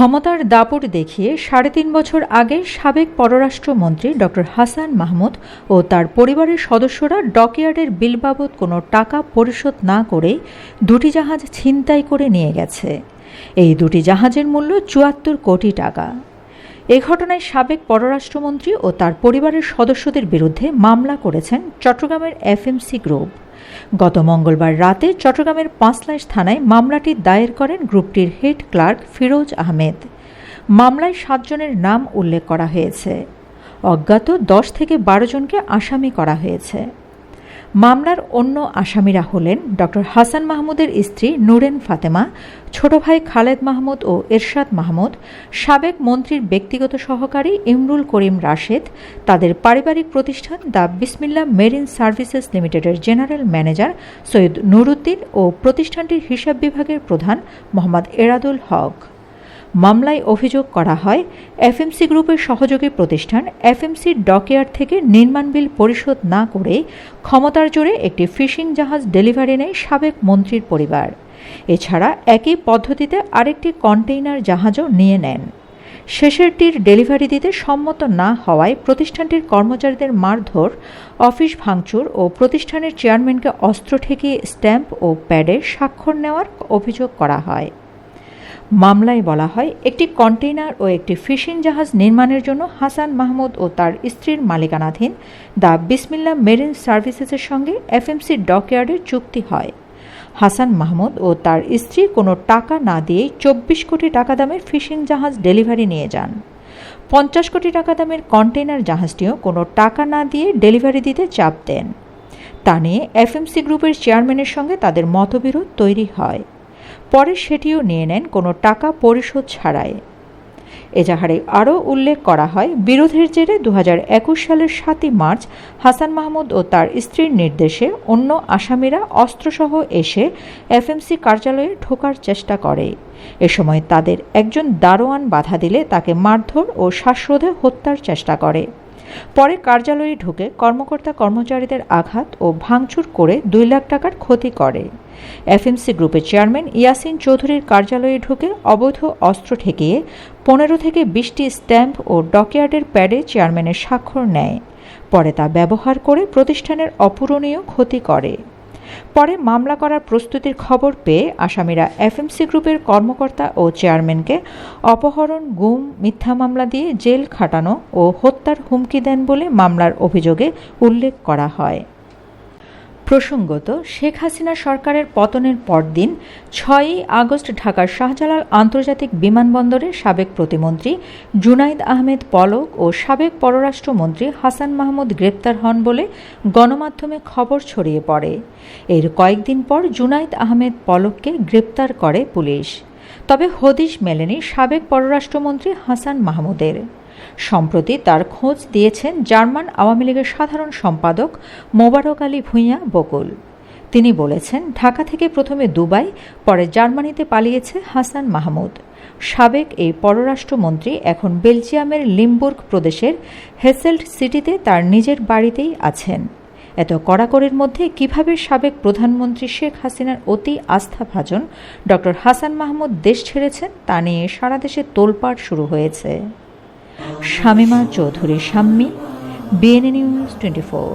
ক্ষমতার দাপট দেখিয়ে সাড়ে তিন বছর আগে সাবেক পররাষ্ট্রমন্ত্রী ড হাসান মাহমুদ ও তার পরিবারের সদস্যরা ডকইয়ার্ডের বিল বাবদ কোনো টাকা পরিশোধ না করে দুটি জাহাজ ছিনতাই করে নিয়ে গেছে। এই দুটি জাহাজের মূল্য চুয়াত্তর কোটি টাকা। এ ঘটনায় সাবেক পররাষ্ট্রমন্ত্রী ও তার পরিবারের সদস্যদের বিরুদ্ধে মামলা করেছেন চট্টগ্রামের এফএমসি গ্রুপ। গত মঙ্গলবার রাতে চট্টগ্রামের পাঁচলাইশ থানায় মামলাটি দায়ের করেন গ্রুপটির হেড ক্লার্ক ফিরোজ আহমেদ। মামলায় সাতজনের নাম উল্লেখ করা হয়েছে। অজ্ঞাত দশ থেকে বারো জনকে আসামি করা হয়েছে। মামলার অন্য আসামিরা হলেন ড হাসান মাহমুদের স্ত্রী নুরেন ফাতেমা, ছোট ভাই খালেদ মাহমুদ ও এরশাদ মাহমুদ, সাবেক মন্ত্রীর ব্যক্তিগত সহকারী ইমরুল করিম রাশেদ, তাদের পারিবারিক প্রতিষ্ঠান দ্য বিসমিল্লা মেরিন সার্ভিসেস লিমিটেডের জেনারেল ম্যানেজার সৈয়দ নুরুদ্দিন ও প্রতিষ্ঠানটির হিসাব বিভাগের প্রধান মোহাম্মদ এরাদুল হক। মামলায় অভিযোগ করা হয়, এফএমসি গ্রুপের সহযোগী প্রতিষ্ঠান এফএমসি ডকইয়ার্ড থেকে নির্মাণ বিল পরিশোধ না করে ক্ষমতার জোরে একটি ফিশিং জাহাজ ডেলিভারি নেয় সাবেক মন্ত্রীর পরিবার। এছাড়া একই পদ্ধতিতে আরেকটি কন্টেইনার জাহাজও নিয়ে নেন। শেষেরটির ডেলিভারি দিতে সম্মত না হওয়ায় প্রতিষ্ঠানটির কর্মচারীদের মারধর, অফিস ভাঙচুর ও প্রতিষ্ঠানের চেয়ারম্যানকে অস্ত্র ঠেকিয়ে স্ট্যাম্প ও প্যাডে স্বাক্ষর নেওয়ার অভিযোগ করা হয়। মামলায় বলা হয়, একটি কন্টেইনার ও একটি ফিশিং জাহাজ নির্মাণের জন্য হাসান মাহমুদ ও তার স্ত্রীর মালিকানাধীন দ্য বিসমিল্লা মেরিন সার্ভিসেসের সঙ্গে এফএমসি ডকইয়ার্ডের চুক্তি হয়। হাসান মাহমুদ ও তার স্ত্রী কোনো টাকা না দিয়েই চব্বিশ কোটি টাকা দামের ফিশিং জাহাজ ডেলিভারি নিয়ে যান। পঞ্চাশ কোটি টাকা দামের কন্টেইনার জাহাজটিও কোনো টাকা না দিয়ে ডেলিভারি দিতে চাপ দেন। তা নিয়ে এফএমসি গ্রুপের চেয়ারম্যানের সঙ্গে তাদের মতবিরোধ তৈরি হয়। পরে সেটিও নিয়ে নেন কোনো টাকা পরিশোধ ছাড়াই। এজাহারে আরও উল্লেখ করা হয়, বিরোধের জেরে দু হাজার একুশ সালের সাতই মার্চ হাসান মাহমুদ ও তার স্ত্রীর নির্দেশে অন্য আসামিরা অস্ত্রসহ এসে এফএমসি কার্যালয়ে ঢোকার চেষ্টা করে। এ সময় তাদের একজন দারোয়ান বাধা দিলে তাকে মারধর ও শ্বাসরোধে হত্যার চেষ্টা করে। পরে কার্যালয়ে ঢুকে কর্মকর্তা কর্মচারীদের আঘাত ও ভাঙচুর করে দুই লাখ টাকার ক্ষতি করে। এফএমসি গ্রুপের চেয়ারম্যান ইয়াসিন চৌধুরীর কার্যালয়ে ঢুকে অবৈধ অস্ত্র ঠেকিয়ে পনেরো থেকে বিশটি স্ট্যাম্প ও ডকইয়ার্ডের প্যাডে চেয়ারম্যানের স্বাক্ষর নেয়। পরে তা ব্যবহার করে প্রতিষ্ঠানের অপূরণীয় ক্ষতি করে। পরে মামলা করার প্রস্তুতির খবর পেয়ে আসামিরা এফএমসি গ্রুপের কর্মকর্তা ও চেয়ারম্যানকে অপহরণ, গুম, মিথ্যা মামলা দিয়ে জেল খাটানো ও হত্যার হুমকি দেন বলে মামলার অভিযোগে উল্লেখ করা হয়। প্রসঙ্গত, শেখ হাসিনা সরকারের পতনের পরদিন ছয়ই আগস্ট ঢাকার শাহজালাল আন্তর্জাতিক বিমানবন্দরে সাবেক প্রতিমন্ত্রী জুনাইদ আহমেদ পলক ও সাবেক পররাষ্ট্রমন্ত্রী হাসান মাহমুদ গ্রেপ্তার হন বলে গণমাধ্যমে খবর ছড়িয়ে পড়ে। এর কয়েকদিন পর জুনাইদ আহমেদ পলককে গ্রেপ্তার করে পুলিশ। তবে হদিশ মেলেনি সাবেক পররাষ্ট্রমন্ত্রী হাসান মাহমুদের। সম্প্রতি তার খোঁজ দিয়েছেন জার্মান আওয়ামী লীগের সাধারণ সম্পাদক মোবারক আলী ভূঁইয়া বকুল। তিনি বলেছেন, ঢাকা থেকে প্রথমে দুবাই, পরে জার্মানিতে পালিয়েছে হাসান মাহমুদ। সাবেক এই পররাষ্ট্রমন্ত্রী এখন বেলজিয়ামের লিমবুর্গ প্রদেশের হেসেল্ট সিটিতে তার নিজের বাড়িতেই আছেন। এত কড়াকড়ির মধ্যে কীভাবে সাবেক প্রধানমন্ত্রী শেখ হাসিনার অতি আস্থাভাজন ড হাসান মাহমুদ দেশ ছেড়েছেন, তা নিয়ে সারা দেশে তোলপাড় শুরু হয়েছে। Shamima Chowdhury Shammi BNA news twenty four